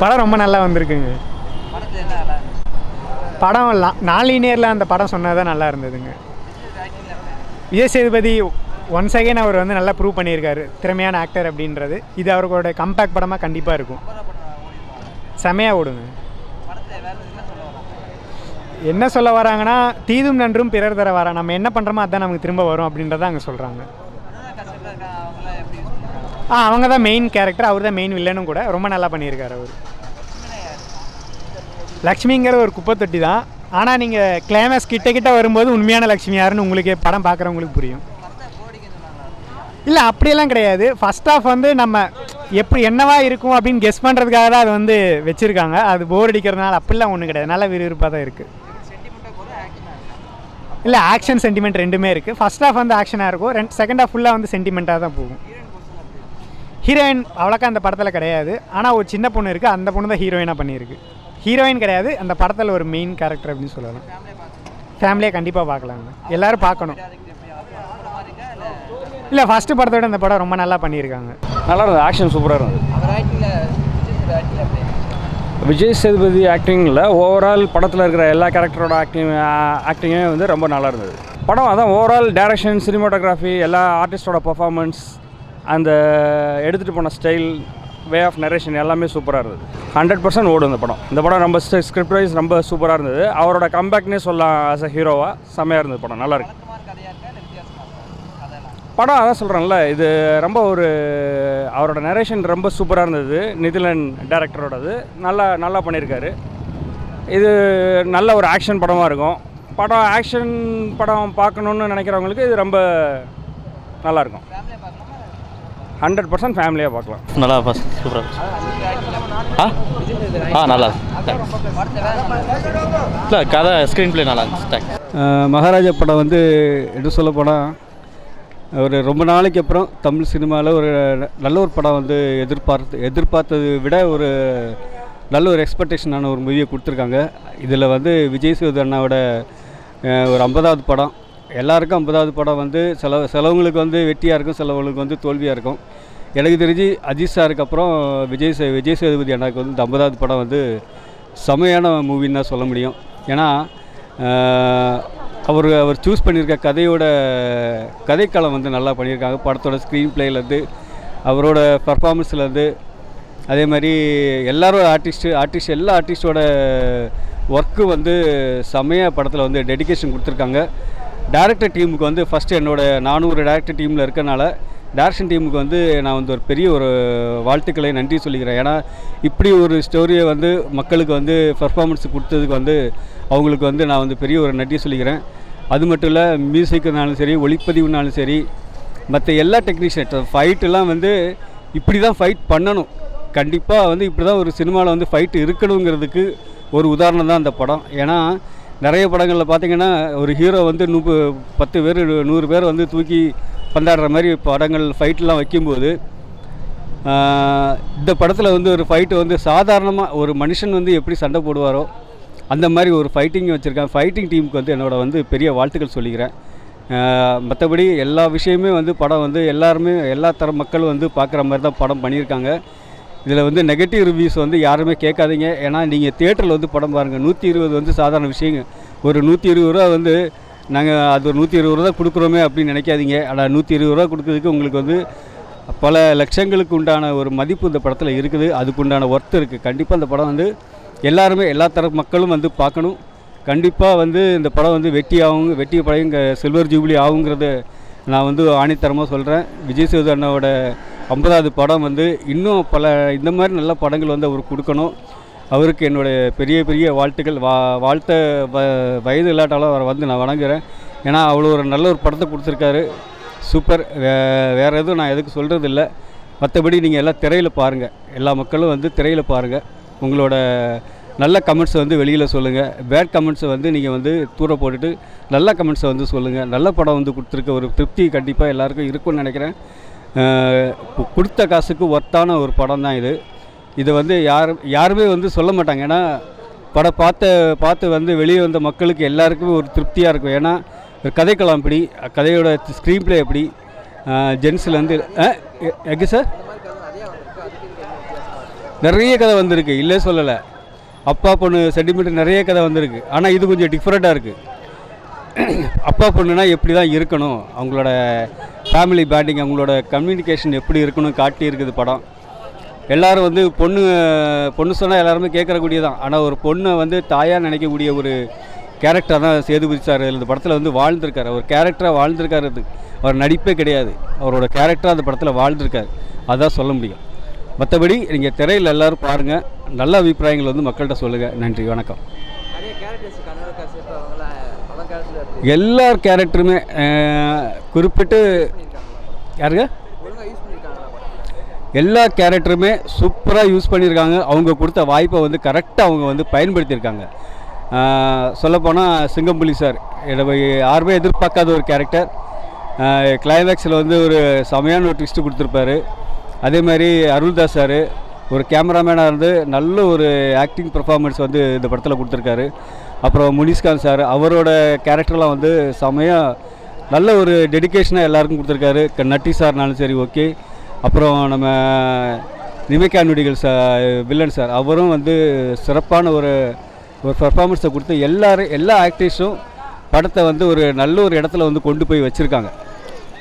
படம் ரொம்ப நல்லா வந்திருக்குங்க. படம் நாலினியரில் அந்த படம் சொன்னது தான் நல்லா இருந்ததுங்க. விஜய் சேதுபதி ஒன்ஸ் அகைன் அவர் வந்து நல்லா ப்ரூவ் பண்ணியிருக்காரு. திறமையான ஆக்டர் அப்படின்றது. இது அவரோட கம்பேக் படமாக கண்டிப்பாக இருக்கும். செமையாக ஓடுங்க. என்ன சொல்ல வராங்க? என்ன சொல்ல வராங்கன்னா தீதும் நன்றும் பிறர் தர வரா. நம்ம என்ன பண்ணுறோமோ அதான் நமக்கு திரும்ப வரும் அப்படின்றத அங்கே சொல்கிறாங்க அதான் கஷ்டத்தில் இருக்காங்க அவங்களாம் எப்படி யூஸ் பண்ணுறாங்க ஆ அவங்க தான் மெயின் கேரக்டர் அவர் தான் மெயின் வில்லனும் கூட. ரொம்ப நல்லா பண்ணியிருக்காரு அவர். லக்ஷ்மிங்கிற ஒரு குப்பை தொட்டி தான் ஆனால் நீங்கள் கிளைமேக்ஸ் கிட்ட கிட்ட வரும்போது உண்மையான லக்ஷ்மி யாருன்னு உங்களுக்கு படம் பார்க்குறவங்களுக்கு புரியும். இல்லை அப்படியெல்லாம் கிடையாது. ஃபர்ஸ்ட் ஆஃப் வந்து நம்ம எப்படி என்னவா இருக்கும் அப்படின்னு கெஸ் பண்ணுறதுக்காக தான் அது வந்து வச்சுருக்காங்க. அது போர் அடிக்கிறதுனால அப்படிலாம் ஒன்றும் கிடையாது. நல்ல விறுவிறுப்பாக தான் இருக்குது இல்லை ஆக்ஷன் சென்டிமெண்ட் ரெண்டுமே இருக்குது ஃபஸ்ட் ஆஃப் வந்து ஆக்ஷனாக இருக்கும். ரெண்டு செகண்ட் ஆஃப் ஃபுல்லாக வந்து சென்டிமெண்ட்டாக தான் போகும். ஹீரோயின் அவ்வளோக்கா அந்த படத்தில் கிடையாது. ஆனால் ஒரு சின்ன பொண்ணு இருக்குது அந்த பொண்ணு தான் ஹீரோயினாக பண்ணியிருக்கு. ஹீரோயின் கிடையாது அந்த படத்தில் ஒரு மெயின் கேரக்டர் அப்படின்னு சொல்லலாம். ஃபேமிலியாக கண்டிப்பாக பார்க்கலாங்க எல்லோரும் பார்க்கணும். இல்லை இல்லை ஃபஸ்ட்டு படத்தோட இந்த படம் ரொம்ப நல்லா பண்ணியிருக்காங்க. நல்லா இருந்தது ஆக்ஷன் சூப்பராக இருந்தது. விஜய் சேதுபதி ஆக்டிங்கில் ஓவரால் படத்தில் இருக்கிற எல்லா கேரக்டரோட ஆக்டிங் ஆக்டிங்குமே வந்து ரொம்ப நல்லா இருந்தது. படம் அதான் ஓவரால் டேரக்ஷன் சினிமாட்டோகிராஃபி எல்லா ஆர்டிஸ்டோட பர்ஃபார்மன்ஸ் அந்த எடுத்துகிட்டு போன ஸ்டைல் வே ஆஃப் நரேஷன் எல்லாமே சூப்பராக இருந்தது. ஹண்ட்ரட் பர்சன்ட் ஓடும் இந்த படம். இந்த படம் ரொம்ப ஸ்கிரிப்ட் வைஸ் ரொம்ப சூப்பராக இருந்தது. அவரோட கம்பேக்னே சொல்லலாம் ஆஸ் அ ஹீரோவாக செம்மையாக இருந்தது படம். நல்லாயிருக்கு படம் அதான் சொல்கிறேன்ல இது ரொம்ப ஒரு அவரோட நரேஷன் ரொம்ப சூப்பராக இருந்தது. நிதிலன் டேரக்டரோடது நல்லா நல்லா பண்ணியிருக்காரு இது நல்ல ஒரு ஆக்ஷன் படமாக இருக்கும். படம் ஆக்ஷன் படம் பார்க்கணுன்னு நினைக்கிறவங்களுக்கு இது ரொம்ப நல்லாயிருக்கும் ஃபேமிலியாக ஹண்ட்ரட் பர்சன்ட் ஃபேமிலியாக பார்க்கலாம். நல்லா ஃபஸ்ட் சூப்பராக ஆ? ஆ நல்லா இல்லை கதை ஸ்க்ரீன் ப்ளே நல்லா இருந்துச்சு. தேங்க்ஸ் மகாராஜா படம் வந்து எப்படி சொல்ல போனால் ஒரு ரொம்ப நாளைக்கு அப்புறம் தமிழ் சினிமாவில் ஒரு நல்ல ஒரு படம் வந்து எதிர்பார்த்து எதிர்பார்த்ததை விட ஒரு நல்ல ஒரு எக்ஸ்பெக்டேஷனான ஒரு மூவியை கொடுத்துருக்காங்க. இதில் வந்து விஜய் சேது அண்ணாவோட ஒரு ஐம்பதாவது படம். எல்லாருக்கும் ஐம்பதாவது படம் வந்து சில சிலவங்களுக்கு வந்து வெற்றியாக இருக்கும் சிலவங்களுக்கு வந்து தோல்வியாக இருக்கும். எனக்கு தெரிஞ்சு அஜித் சாருக்கு அப்புறம் விஜய் சே விஜய் சேதுபதி எனக்கு வந்து இந்த ஐம்பதாவது படம் வந்து செமையான மூவின்னு தான் சொல்ல முடியும். ஏன்னா அவர் அவர் சூஸ் பண்ணியிருக்க கதையோட கதைக்களம் வந்து நல்லா பண்ணியிருக்காங்க. படத்தோட ஸ்க்ரீன் பிளேலேருந்து அவரோட பர்ஃபார்மன்ஸ்லேருந்து அதே மாதிரி எல்லாரோட ஆர்டிஸ்ட்டு ஆர்டிஸ்ட் எல்லா ஆர்டிஸ்டோட ஒர்க்கு வந்து செமையாக படத்தில் வந்து டெடிகேஷன் கொடுத்துருக்காங்க. டேரக்டர் டீமுக்கு வந்து ஃபஸ்ட்டு என்னோடய நானும் ஒரு டேரக்டர் டீமில் இருக்கனால டேரக்ஷன் டீமுக்கு வந்து நான் வந்து ஒரு பெரிய ஒரு வாழ்த்துக்களை நன்றி சொல்லிக்கிறேன். ஏன்னா இப்படி ஒரு ஸ்டோரியை வந்து மக்களுக்கு வந்து பர்ஃபார்மன்ஸ் கொடுத்ததுக்கு வந்து அவங்களுக்கு வந்து நான் வந்து பெரிய ஒரு நன்றி சொல்லிக்கிறேன். அது மட்டும் இல்லை மியூசிக்னாலும் சரி ஒளிப்பதிவுனாலும் சரி மற்ற எல்லா டெக்னீஷியன் ஃபைட்டெல்லாம் வந்து இப்படி தான் ஃபைட் பண்ணணும். கண்டிப்பாக வந்து இப்படி தான் ஒரு சினிமாவில் வந்து ஃபைட் இருக்கணுங்கிறதுக்கு ஒரு உதாரணம் தான் அந்த படம். ஏன்னா நிறைய படங்களில் பார்த்தீங்கன்னா ஒரு ஹீரோ வந்து நூப்பு பத்து பேர் நூறு பேர் வந்து தூக்கி பந்தாடுற மாதிரி படங்கள் ஃபைட்லாம் வைக்கும்போது இந்த படத்தில் வந்து ஒரு ஃபைட்டு வந்து சாதாரணமாக ஒரு மனுஷன் வந்து எப்படி சண்டை போடுவாரோ அந்த மாதிரி ஒரு ஃபைட்டிங் வச்சுருக்கேன் ஃபைட்டிங் டீமுக்கு வந்து என்னோட வந்து பெரிய வாழ்த்துக்கள் சொல்லிக்கிறேன். மற்றபடி எல்லா விஷயமே வந்து படம் வந்து எல்லாருமே எல்லா தர மக்களும் வந்து பார்க்குற மாதிரி தான் படம் பண்ணியிருக்காங்க. இதில் வந்து நெகட்டிவ் ரிவ்யூஸ் வந்து யாருமே கேட்காதீங்க. ஏன்னா நீங்கள் தேட்டரில் வந்து படம் பாருங்கள் நூற்றி இருபது வந்து சாதாரண விஷயங்க. ஒரு நூற்றி இருபது ரூபா வந்து நாங்கள் அது ஒரு நூற்றி இருபது ரூபா கொடுக்குறோமே அப்படின்னு நினைக்காதீங்க. ஆனால் நூற்றி இருபது ரூபா கொடுக்கறதுக்கு உங்களுக்கு வந்து பல லட்சங்களுக்கு உண்டான ஒரு மதிப்பு இந்த படத்தில் இருக்குது. அதுக்கு உண்டான ஒர்த் இருக்குது கண்டிப்பாக அந்த படம் வந்து எல்லாருமே எல்லா தரப்பு மக்களும் வந்து பார்க்கணும். கண்டிப்பாக வந்து இந்த படம் வந்து வெட்டி ஆகும் வெற்றி படம் இங்கே சில்வர் ஜூபிலி ஆகுங்கிறத நான் வந்து ஆணித்தரமாக சொல்கிறேன் விஜய் சேது அண்ணாவோட ஐம்பதாவது படம் வந்து இன்னும் பல இந்த மாதிரி நல்ல படங்கள் வந்து அவர் கொடுக்கணும். அவருக்கு என்னுடைய பெரிய பெரிய வாழ்த்துக்கள். வா வாழ்த்த வ வயது இல்லாட்டாலும் அவரை வந்து நான் வணங்குறேன். ஏன்னா அவ்வளோ ஒரு நல்ல ஒரு படத்தை கொடுத்துருக்காரு. சூப்பர். வே வேறு எதுவும் நான் எதுக்கு சொல்கிறது இல்லை மற்றபடி நீங்கள் எல்லாம் திரையில் பாருங்கள் எல்லா மக்களும் வந்து திரையில் பாருங்கள் உங்களோட நல்ல கமெண்ட்ஸை வந்து வெளியில் சொல்லுங்கள் பேட் கமெண்ட்ஸை வந்து நீங்கள் வந்து தூர போட்டுட்டு நல்ல கமெண்ட்ஸை வந்து சொல்லுங்கள் நல்ல படம் வந்து கொடுத்துருக்க ஒரு திருப்தி கண்டிப்பாக எல்லாருக்கும் இருக்கும்னு நினைக்கிறேன். கொடுத்த காசுக்கு ஒர்த்தான ஒரு படம் தான் இது. இதை வந்து யார் யாருமே வந்து சொல்ல மாட்டாங்க. ஏன்னா படம் பார்த்த பார்த்து வந்து வெளியே வந்த மக்களுக்கு எல்லாருக்குமே ஒரு திருப்தியாக இருக்கும். ஏன்னா கதைக்கலாம் எப்படி கதையோட ஸ்க்ரீன் ப்ளே எப்படி ஜென்ஸ்லேருந்து எங்கே சார் நிறைய கதை வந்திருக்கு. இல்லை சொல்லலை. அப்பா பொண்ணு சென்டிமெண்ட் நிறைய கதை வந்திருக்கு. ஆனால் இது கொஞ்சம் டிஃப்ரெண்ட்டாக இருக்குது அப்பா பொண்ணுனா எப்படி தான் இருக்கணும்? அவங்களோட ஃபேமிலி பேண்டிங் அவங்களோட கம்யூனிகேஷன் எப்படி இருக்கணும் காட்டி இருக்குது படம். எல்லாரும் வந்து பொண்ணு பொண்ணு சொன்னால் எல்லாருமே கேட்கறக்கூடிய தான் ஆனால் ஒரு பொண்ணை வந்து தாயாக நினைக்கக்கூடிய ஒரு கேரக்டர் தான் சேதுபதி சார் இந்த படத்தில் வந்து வாழ்ந்திருக்காரு. அவர் கேரக்டராக வாழ்ந்திருக்காரு அது. அவர் நடிப்பே கிடையாது. அவரோட கேரக்டராக அந்த படத்தில் வாழ்ந்திருக்காரு. அதான் சொல்ல முடியும். மற்றபடி நீங்கள் திரையில் எல்லாரும் பாருங்கள் நல்ல அபிப்பிராயங்கள் வந்து மக்கள்கிட்ட சொல்லுங்கள் நன்றி வணக்கம். எல்லா கேரக்டருமே குறிப்பிட்டு யாருங்க? எல்லா கேரக்டருமே சூப்பராக யூஸ் பண்ணியிருக்காங்க. அவங்க கொடுத்த வாய்ப்பை வந்து கரெக்டாக அவங்க வந்து பயன்படுத்தியிருக்காங்க. சொல்லப்போனால் சிங்கம்புலி சார் நம்ம யாருமே எதிர்பார்க்காத ஒரு கேரக்டர் கிளைமேக்ஸில் வந்து ஒரு செமையான ஒரு ட்விஸ்ட்டு கொடுத்துருப்பாரு. அதே மாதிரி அருள்தாஸ் சார் ஒரு கேமராமேனாக இருந்து நல்ல ஒரு ஆக்டிங் பெர்ஃபார்மன்ஸ் வந்து இந்த படத்தில் கொடுத்துருக்காரு. அப்புறம் முனிஷ்காந்த் சார் அவரோட கேரக்டர்லாம் வந்து செமையாக நல்ல ஒரு டெடிகேஷனாக எல்லாருக்கும் கொடுத்துருக்காரு. க- நட்டி சார்னாலும் சரி ஓகே அப்புறம் நம்ம நிமிக்கா நொடிகள் சா வில்லன் சார் அவரும் வந்து சிறப்பான ஒரு ஒரு பர்ஃபார்மன்ஸை கொடுத்து எல்லாரும் எல்லா ஆக்டர்ஸும் படத்தை வந்து ஒரு நல்ல ஒரு இடத்துல வந்து கொண்டு போய் வச்சுருக்காங்க.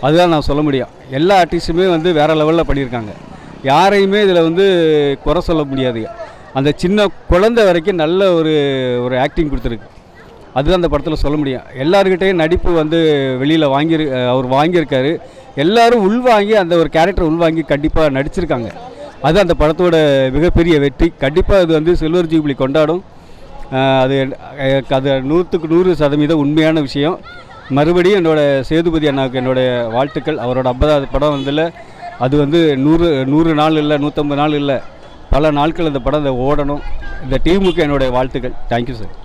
அதுதான் நான் சொல்ல முடியும். எல்லா ஆர்டிஸ்ட்டுமே வந்து வேறு லெவலில் பண்ணியிருக்காங்க. யாரையுமே இதில் வந்து குறை சொல்ல முடியாது. அந்த சின்ன குழந்தை வரைக்கும் நல்ல ஒரு ஒரு ஆக்டிங் கொடுத்துருக்கு. அதுதான் அந்த படத்தில் சொல்ல முடியும். எல்லாருக்கிட்டையும் நடிப்பு வந்து வெளியில் வாங்கி அவர் வாங்கியிருக்காரு. எல்லாரும் உள்வாங்கி அந்த ஒரு கேரக்டர் உள்வாங்கி கண்டிப்பாக நடிச்சிருக்காங்க. அது அந்த படத்தோட மிகப்பெரிய வெற்றி. கண்டிப்பாக அது வந்து சில்வர் ஜூப்ளி கொண்டாடும். அது அது நூற்றுக்கு நூறு சதவீதம் உண்மையான விஷயம். மறுபடியும் என்னோடய சேதுபதி அண்ணாவுக்கு என்னுடைய வாழ்த்துக்கள். அவரோட ஐம்பதாவது படம் வந்தில் அது வந்து நூறு நூறு நாள் இல்லை நூற்றம்பது நாள் இல்லை. பல நாட்கள் இந்த படம் அதை ஓடணும். இந்த டீமுக்கு என்னுடைய வாழ்த்துக்கள். Thank you sir